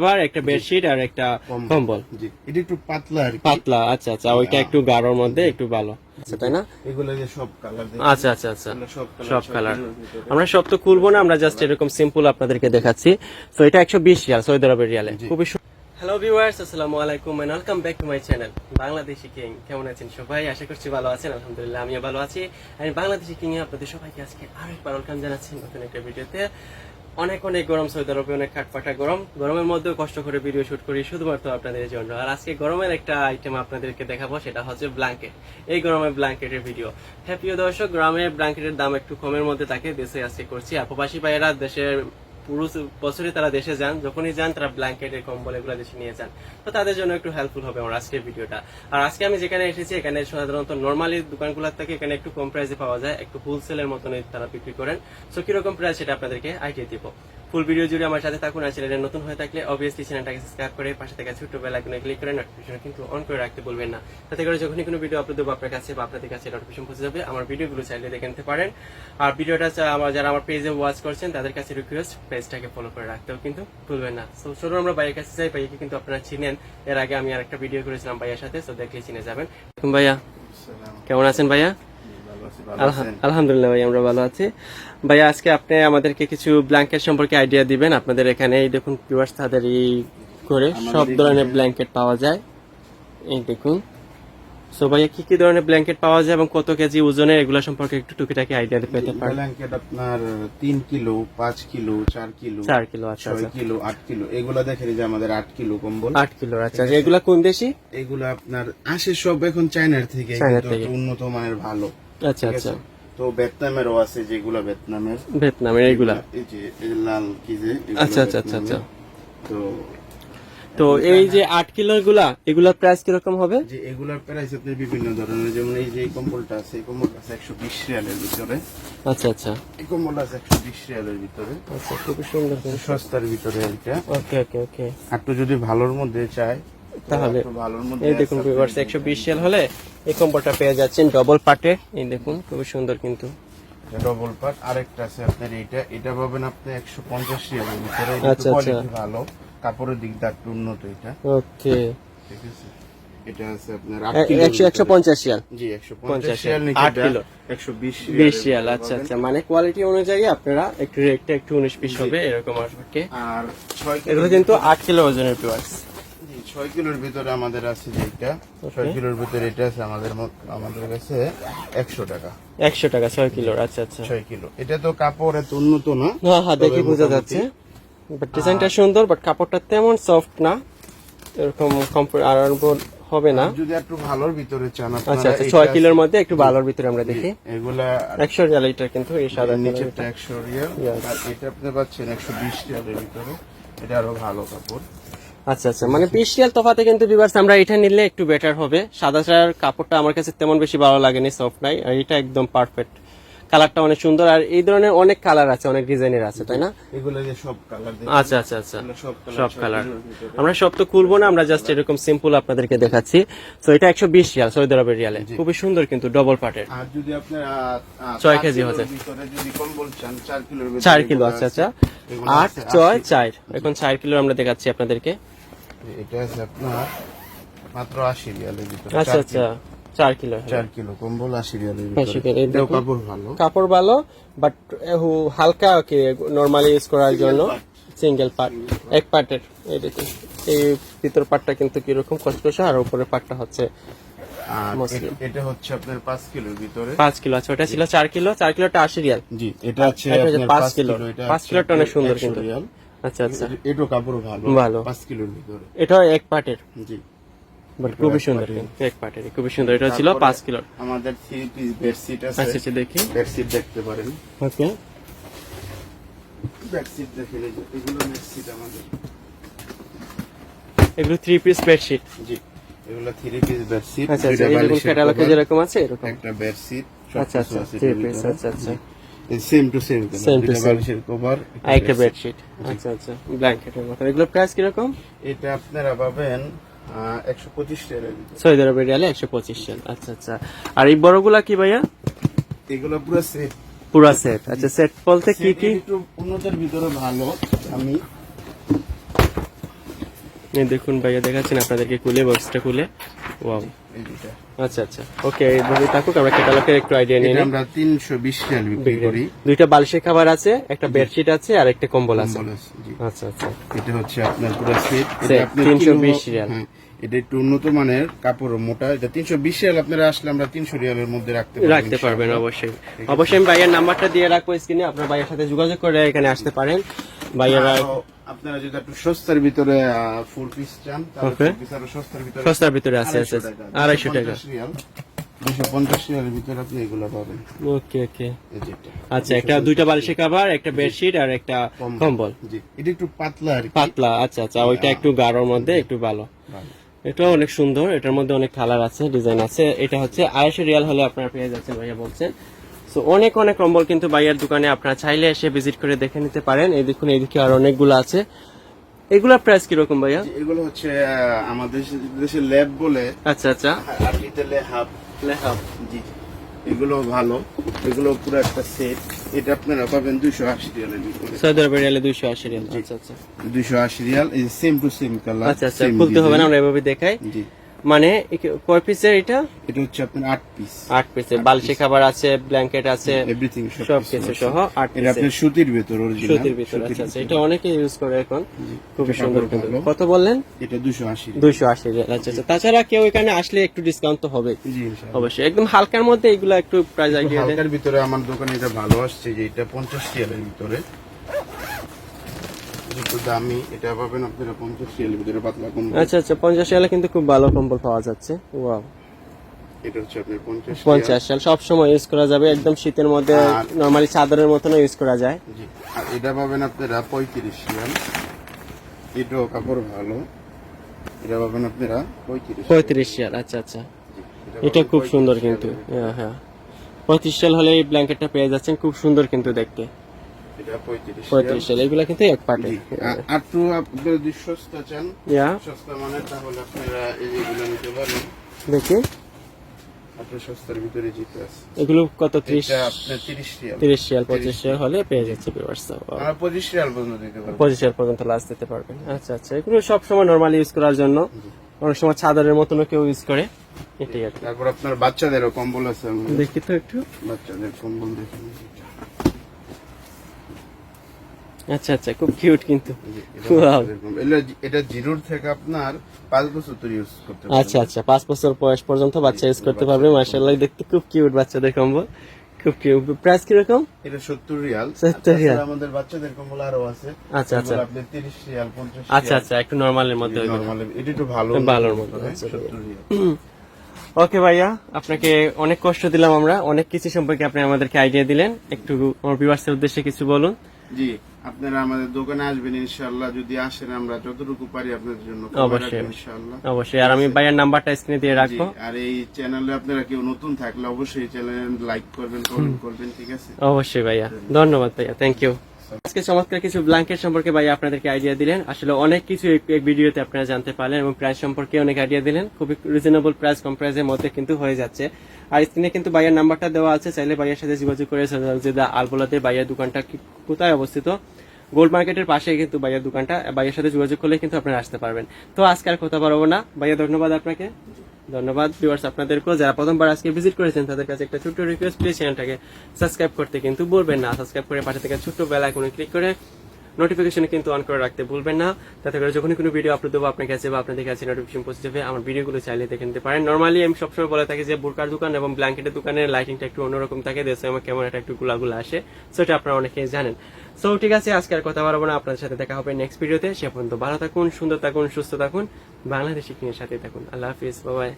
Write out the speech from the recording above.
আবার একটা বেডশিট আর একটা কম্বল। জি এটা একটু পাতলা আর পাতলা আচ্ছা আচ্ছা ওইটা একটু গাঢ়র মধ্যে একটু ভালো। আচ্ছা তাই না? এগুলো যে সব কালার আচ্ছা আচ্ছা আচ্ছা। সব সব কালার আমরা সব তো খুলবো না আমরা জাস্ট এরকম সিম্পল আপনাদেরকে দেখাচ্ছি। তো এটা একশো বিশ রিয়াল সৌদি আরবের রিয়ালে। খুবই হ্যালো ভিউয়ার্স আসসালামু আলাইকুম and welcome back to my channel Bangladeshi king কেমন আছেন সবাই? আশা করছি ভালো আছেন আলহামদুলিল্লাহ আমিও ভালো আছি। আমি বাংলাদেশি কিং এ আপনাদের সবাইকে আজকে আরেকবার ওয়েলকাম জানাচ্ছি নতুন একটা ভিডিওতে অনেক অনেক গরম, সৌদি আরবে অনেক খাটপাটা গরম। গরমের মধ্যেও কষ্ট করে ভিডিও শুট করি, শুধুমাত্র আপনাদের জন্য। আর আজকে গরমের একটা আইটেম আপনাদেরকে দেখাবো, সেটা হচ্ছে ব্ল্যাঙ্কেট এই গরমে ব্ল্যাঙ্কেটের ভিডিও হ্যাঁ প্রিয় দর্শক, গ্রামে ব্ল্যাঙ্কেটের দাম একটু কমের মধ্যে থাকে, দেশে আজকে করছি। আর প্রবাসী ভাইয়েরা, দেশের পুরো বছরে তারা দেশে যান, যখনই যান তারা ব্ল্যাঙ্কেট এর কম্বল এগুলো দেশে নিয়ে যান। তো তাদের জন্য একটু হেল্পফুল হবে আমার আজকের ভিডিওটা আর আজকে আমি যেখানে এসেছি, এখানে সাধারণত নর্মালি দোকানগুলোর থেকে এখানে একটু কম প্রাইসে পাওয়া যায়, একটু হোলসেলের মতনই তারা বিক্রি করেন। সো কীরকম প্রাইস সেটা আপনাদেরকে আইডিয়া দিব। ফুল ভিডিও জুড়ে আমার সাথে থাকুন আর চ্যানেলে নতুন হয়ে থাকলে অবভিয়াসলি চ্যানেলটাকে সাবস্ক্রাইব করে পাশে থেকে ছোট্ট বেল আইকনে ক্লিক করে নোটিফিকেশন কিন্তু অন করে রাখতে বলবেন না। তাতে করে যখনই কোনো ভিডিও আপলোড দেবো আপনার কাছে বা আপনাদের কাছে নোটিফিকেশন পৌঁছে যাবে আমার ভিডিওগুলো চাইলে দেখে নিতে পারেন। আর ভিডিওটা আমার যারা আমার পেজে ওয়াচ করছেন তাদের কাছে রিকোয়েস্ট পেজটাকে ফলো করে রাখতেও কিন্তু ভুলবেন না। সো চলুন আমরা ভাইয়ের কাছে যাই ভাইয়াকে কিন্তু আপনারা চিনেন। এর আগে আমি আরেকটা ভিডিও করেছিলাম ভাইয়ার সাথে সো দেখলে চিনে যাবেন। ভাইয়া। কেমন আছেন ভাইয়া? আলহামদুলিল্লাহ ভাই আমরা ভালো আছি। ভাইয়া আজকে আপনি আমাদেরকে কিছু ব্ল্যাঙ্কেট সম্পর্কে আইডিয়া দিবেন। আপনাদের এখানে এই দেখুন ভিউয়ার্স তাদের এই করে সব ধরনের ব্ল্যাঙ্কেট পাওয়া যায়। এই দেখুন। সো ভাইয়া কি কি ধরনের ব্ল্যাঙ্কেট পাওয়া যায় এবং কত কেজি ওজনের এগুলো সম্পর্কে একটু টুকিটাকি আইডিয়া পেতে পারেন ব্ল্যাঙ্কেট আপনার তিন কিলো পাঁচ কিলো চার কিলো চার কিলো আচ্ছা ছয় আচ্ছা। কিলো আট কিলো এগুলা দেখেন যে আমাদের আট কিলো কম্বল। আট কিলো আচ্ছা আচ্ছা, এগুলা কোন দেশি? এগুলো আপনার আসে সব এখন চায়নার থেকে। উন্নত মানের ভালো। আচ্ছা আচ্ছা। তো ভিয়েতনামেরও আছে যেগুলা ভিয়েতনামের। ভিয়েতনামের এইগুলা? এই যে লাল কি যে এগুলা আচ্ছা, আচ্ছা, আচ্ছা, তো তো এই যে আট কিলোরগুলা এগুলার প্রাইস কীরকম হবে? যে এগুলার প্রাইস আপনার বিভিন্ন ধরনের যেমন এই যে এই কম্বলটা আছে এই কম্বলটা আছে একশো বিশ রিয়ালের ভিতরে। আচ্ছা আচ্ছা। এই কম্বলটা আছে একশো বিশ রিয়ালের ভিতরে। আচ্ছা খুবই সুন্দর। সস্তার ভিতরে এটা ওকে ওকে ওকে। আর একটু যদি ভালোর মধ্যে চায় তো তাহলে এই দেখুন ভিউয়ার্স একশো বিশ সেল হলে এই কম্বলটা পেয়ে যাচ্ছেন ডবল পার্টে এই দেখুন খুবই সুন্দর কিন্তু। ডবল পার্ট আরেকটা আছে আপনার এইটা। এটা পাবেন আপনি একশো পঞ্চাশ রিয়ালের ভিতরে। আচ্ছা, আচ্ছা। ভালো। কাপড়ের দিক দিয়ে একটু উন্নত এটা। ওকে। ঠিক আছে? এটা আছে আপনার আট একশো একশো পঞ্চাশ জি নিচে কিলো। রিয়াল আচ্ছা আচ্ছা। মানে কোয়ালিটি অনুযায়ী আপনারা একটু রেটটা একটু উনিশ পিস হবে এরকম আসবে আর এগুলো কিন্তু আট কিলো ওজনের ভিউয়ার্স জি, ছয় কিলোর ভিতরে আমাদের আছে যেটা ছয় কিলোর ভিতরে এটা আছে আমাদের আমাদের কাছে একশো টাকা। একশো টাকা ছয় কিলোর আচ্ছা আচ্ছা। ছয় কিলো। এটা তো কাপড় এত উন্নত না হ্যাঁ হ্যাঁ দেখে বোঝা যাচ্ছে। বাট ডিজাইনটা সুন্দর বাট কাপড়টা তেমন সফট না। এরকম কমফোর্ট আর হবে না। যদি একটু ভালোর ভিতরে চান আচ্ছা আপনারা আচ্ছা ছয় কিলোর মধ্যে একটু ভালোর ভিতরে আমরা দেখি। এগুলা একশো রিয়াল এটা কিন্তু এই সাদা নিচেরটা একশো রিয়াল আর এটা আপনি পাচ্ছেন একশো বিশ রিয়ালের ভিতরে। এটা আরও ভালো কাপড়। আচ্ছা আচ্ছা। মানে বিশ রিয়াল তফাতে কিন্তু বিভার্স আমরা এটা নিলে একটু বেটার হবে। সাদা সাদার কাপড়টা আমার কাছে তেমন বেশি ভালো লাগেনি সফট নাই। আর এটা একদম পারফেক্ট কালারটা অনেক সুন্দর। আর এই ধরনের অনেক কালার আছে অনেক ডিজাইনের আছে তাই না? এগুলো যে সব কালার আচ্ছা আচ্ছা আচ্ছা। সব কালার সব কালার আমরা সব তো খুলবো না আমরা জাস্ট এরকম সিম্পল আপনাদেরকে দেখাচ্ছি। তো এটা একশো বিশ রিয়াল সৌদি আরবের রিয়ালে। খুবই সুন্দর কিন্তু ডবল পার্টের আর যদি আপনার আহ, আহ, ছয় কেজি কিলোর হতে। যদি কম্বল চান চার কিলোর ভিতরে চার কিলো আচ্ছা আচ্ছা। এগুলো আট আছে ছয় আশি। চার। এখন চার কিলো আমরা দেখাচ্ছি আপনাদেরকে। এটা আছে আপনার মাত্র আশি রিয়ালের ভিতরে। আচ্ছা আচ্ছা। চার কিলো। চার কিলো কম্বল আশি রিয়ালের ভিতরে। কাপড় ভালো। কাপড় ভালো বাট হালকা কি নর্মালি ইউজ করার জন্য? সিঙ্গেল পার্ট এক পার্টের এই দেখুন। এই ভিতর পার্টটা কিন্তু কীরকম কসকসা আর উপরের পার্টটা হচ্ছে এটা হচ্ছে আপনার পাঁচ কিলোর ভিতরে। পাঁচ কিলো আচ্ছা ওটা ছিল চার কিলো। চার কিলোটা আশি রিয়াল। জি এটা হচ্ছে আপনার। কিলো। পাঁচ কিলোটা অনেক সুন্দর কিন্তু। আচ্ছা আচ্ছা। এটাও কাপড় ভালো। ভালো। পাঁচ কিলোর ভিতরে। এটাও এক পার্টের জি। খুবই সুন্দর এক পার্টের খুবই সুন্দর। এটা ছিল পাঁচ কিলোর। আমাদের থ্রি পিস বেডশিট আচ্ছা আছে। আচ্ছা দেখি। বেডশিট দেখতে পারেন। ওকে। বেডশিট এই এগুলো বেডশিট আমাদের। এগুলো থ্রি পিস বেডশিট জি। এগুলো থ্রি পিস বেডশিট আচ্ছা আচ্ছা দেখুন ক্যাটালগে যেরকম আছে এরকম। একটা বেডশিট আচ্ছা আচ্ছা থ্রি পিস আচ্ছা আচ্ছা। Same to same. কভার আর একটা বেডশিট আচ্ছা আচ্ছা ব্ল্যাঙ্কেটের মতো। এগুলো প্রাইস কীরকম? এটা আপনারা পাবেন একশো পঁচিশ টাকার ভিতরে। সৌদি আরবের রিয়ালে একশো পঁচিশ আচ্ছা আচ্ছা। আর এই বড়গুলা কি ভাইয়া? এগুলো পুরো সেট পুরা সেট আচ্ছা সেট বলতে কি কি? একটু উন্নতের ভিতরে ভালো আমি দেখুন ভাইয়া দেখাচ্ছেন আপনাদেরকে খুলে বক্সটা খুলে ওয়াও আচ্ছা আচ্ছা। ওকে এইভাবে থাকুক আমরা ক্যাটালগের একটু আইডিয়া নিই। আমরা রিয়াল বিক্রি করি। দুইটা বালিশের খাবার আছে একটা বেডশিট আছে আর একটা কম্বল আছে। আচ্ছা আচ্ছা। এটা হচ্ছে আপনার পুরো সেট Set, 320 রিয়াল। হ্যাঁ, এটা একটু উন্নত মানের কাপড় মোটা। এটা তিনশো বিশ রিয়াল আপনারা আসলে আমরা তিনশো রিয়ালের মধ্যে রাখতে রাখতে পারবেন অবশ্যই। অবশ্যই আমি ভাইয়ের নাম্বারটা দিয়ে রাখব স্ক্রিনে আপনার ভাইয়ের সাথে যোগাযোগ করে এখানে আসতে পারেন। ভাইয়েরা আপনারা যদি একটু সস্তার ভিতরে পিস চান তাহলে সস্তার ভিতরে সস্তার ভিতরে আছে আছে আড়াইশো টাকা। দুশো পঞ্চাশ রিয়ালের ভিতরে আপনি এগুলো পাবেন। ওকে ওকে এই যে এটা। আচ্ছা একটা দুইটা বালিশের খাবার একটা বেডশিট আর একটা কম্বল। জি এটা একটু পাতলা আর পাতলা আচ্ছা আচ্ছা ওইটা একটু গাঢ়র মধ্যে একটু ভালো। অনেক সুন্দর এটার মধ্যে অনেক কালার আছে ডিজাইন আছে। এটা হচ্ছে আড়াইশো রিয়াল হলে আপনারা পেয়ে যাচ্ছেন ভাইয়া বলছেন। তো অনেক অনেক কম্বল কিন্তু ভাইয়ার দোকানে আপনারা চাইলে এসে ভিজিট করে দেখে নিতে পারেন। এই দেখুন এইদিকে আর অনেকগুলো আছে। এগুলোর প্রাইস কীরকম ভাইয়া? এগুলো হচ্ছে আমাদের দেশের ল্যাব বলে। আচ্ছা আচ্ছা। আরবিতে হাব জি এগুলো ভালো। এগুলো পুরো একটা সেট এটা আপনারা পাবেন দুইশো আশি ভিতরে। সৌদি আরবের রিয়ালে দুইশো আশি রিয়াল। আচ্ছা আচ্ছা। দুইশো আশি রিয়াল এই সেম টু সেম কালার আচ্ছা আচ্ছা। খুলতে হবে না আমরা এভাবে দেখাই। জি। মানে কয় পিসের এটা? এটা হচ্ছে আপনার আট পিস আট পিসের বালিশে খাবার আছে ব্ল্যাঙ্কেট আছে এভরিথিং সব কিছু সহ আট এটা আপনার সুতির ভেতর অরিজিনাল সুতির ভিতর আচ্ছা আচ্ছা এটা অনেকে ইউজ করে এখন। এটা সুন্দর কত? বললেন? এটা দুশো আশি। দুইশো আশি রিয়াল আচ্ছা আচ্ছা। তাছাড়া কেউ এখানে আসলে একটু ডিসকাউন্ট তো হবে। জি ইনশাআল্লাহ। অবশ্যই একদম হালকার মধ্যে এগুলো একটু প্রাইস আইডিয়া দেন। হালকার ভিতরে আমার দোকানে এটা ভালো আসছে যে এটা পঞ্চাশ রিয়ালের ভিতরে। একটু দামি এটা পাবেন আপনারা পঞ্চাশ রিয়ালের ভিতরে পাতলা আচ্ছা আচ্ছা পঞ্চাশ রিয়ালে কিন্তু খুব ভালো কম্বল পাওয়া যাচ্ছে। ওয়াও এটা হচ্ছে আপনার পঞ্চাশ পঞ্চাশ সাল সব সময় ইউজ করা যাবে একদম শীতের মধ্যে নর্মালি চাদরের মতনও ইউজ করা যায়। জি আর এটা পাবেন আপনারা পঁয়ত্রিশ রিয়াল। এটাও কাপড় ভালো। এটা পাবেন আপনারা পঁয়ত্রিশ পঁয়ত্রিশ রিয়াল আচ্ছা আচ্ছা। এটা খুব সুন্দর কিন্তু। হ্যাঁ হ্যাঁ। পঁয়ত্রিশ সাল হলে এই ব্ল্যাঙ্কেটটা পেয়ে যাচ্ছেন খুব সুন্দর কিন্তু দেখতে। পঁয়ত্রিশ সাল এগুলো কিন্তু এক পার্টে। জি আর- আপনারা যদি সস্তা চান সস্তা মানে তাহলে আপনারা নিতে পারেন। দেখি। এগুলো কত ত্রিশ? রিয়াল। পঁচিশ রিয়াল হলে পেয়ে যাচ্ছে পঁচিশ রিয়াল পর্যন্ত দিতে পারব। পঁচিশ রিয়াল পর্যন্ত লাস্ট দিতে পারবেন। আচ্ছা আচ্ছা এগুলো সব সময় নর্মালি ইউজ করার জন্য। অনেক সময় চাদরের মতনও কেউ ইউজ করে। এটাই আর কি। তারপর আপনার বাচ্চাদেরও কম্বল আছে দেখি তো একটু। বাচ্চাদের কম্বল দেখুন আচ্ছা আচ্ছা খুব কিউট কিন্তু। এটা জিরোর থেকে আপনার পাঁচ বছর ধরে ইউজ করতে আচ্ছা আচ্ছা পাঁচ বছর বয়স পর্যন্ত বাচ্চা ইউজ করতে পারবে মার্শাল্লাহ দেখতে খুব কিউট বাচ্চাদের কম্বল খুব কিউট প্রাইস কীরকম? এটা সত্তর রিয়াল। 70 রিয়াল। আমাদের বাচ্চাদের কম্বল আরও আছে। আচ্ছা, আচ্ছা। আপনি তিরিশ রিয়াল পঞ্চাশ আচ্ছা আচ্ছা একটু নর্মালের মধ্যে। নর্মাল এটা একটু ভালো ভালোর মধ্যে, আচ্ছা, 70 রিয়াল। ওকে ভাইয়া আপনাকে অনেক কষ্ট দিলাম আমরা। অনেক কিছু সম্পর্কে আপনি আমাদেরকে আইডিয়া দিলেন। একটু আমার ভিউয়ার্সের উদ্দেশ্যে কিছু বলুন। জি আপনারা আমাদের দোকানে আসবেন ইনশাআল্লাহ যদি আসেন আমরা যতটুকু পারি আপনাদের জন্য অবশ্যই। ইনশাআল্লাহ। অবশ্যই। আর আমি ভাইয়ার নাম্বারটা স্ক্রিনে দিয়ে রাখব। আর এই চ্যানেলে আপনারা কেউ নতুন থাকলে অবশ্যই চ্যানেল লাইক করবেন কমেন্ট করবেন ঠিক আছে? অবশ্যই ভাইয়া। ধন্যবাদ ভাইয়া। থ্যাংক ইউ আজকে চমৎকার কিছু ব্ল্যাঙ্কেট সম্পর্কে ভাইয়া আপনাদেরকে আইডিয়া দিলেন। আসলে অনেক কিছু ভিডিওতে আপনারা জানতে পারলেন এবং প্রাইস সম্পর্কে অনেক আইডিয়া দিলেন। খুবই রিজনেবল প্রাইস কম প্রাইসের মধ্যে কিন্তু হয়ে যাচ্ছে। আর স্ক্রিনে কিন্তু ভাইয়ার নাম্বারটা দেওয়া আছে, চাইলে ভাইয়ার সাথে যোগাযোগ করে যে আলবোলাতে ভাইয়ার দোকানটা কোথায় অবস্থিত? গোল্ড মার্কেটের পাশে কিন্তু ভাইয়ার দোকানটা, ভাইয়ের সাথে যোগাযোগ করলে কিন্তু আপনারা আসতে পারবেন। তো আজকে আর কথা পারব না। ভাইয়া, ধন্যবাদ আপনাকে। ধন্যবাদ ভিউয়ার্স আপনাদেরকেও। যারা প্রথমবার আজকে ভিজিট করেছেন, তাদের কাছে একটা ছোট্ট রিকোয়েস্ট প্লিজ চ্যানেলটাকে সাবস্ক্রাইব করতে কিন্তু বলবেন না। সাবস্ক্রাইব করে পাশে থেকে ছোট্ট বেল আইকনে ক্লিক করে নোটিফিকেশন কিন্তু অন করে রাখতে ভুলবেন না। তাতে করে যখনই কোনো ভিডিও আপলোড দেবো, আপনার কাছে বা আপনাদের কাছে নোটিফিকেশন পৌঁছে যাবে। আমার ভিডিওগুলো চাইলে দেখে নিতে পারেন। নর্মালি আমি সবসময় বলে থাকি যে, বুরকার দোকান এবং ব্ল্যাঙ্কেটের দোকানের লাইটিংটা একটু অন্যরকম থাকে। দেশে আমার ক্যামেরাটা একটু গুলাগুলা আসে। সেটা আপনারা অনেকেই জানেন। সো ঠিক আছে, আজকে আর কথা বলব না। আপনাদের সাথে দেখা হবে নেক্সট ভিডিওতে সে পর্যন্ত ভালো থাকুন, সুন্দর থাকুন, সুস্থ থাকুন। বাংলাদেশি কিনের সাথে থাকুন। আল্লাহ হাফিজ বাবাই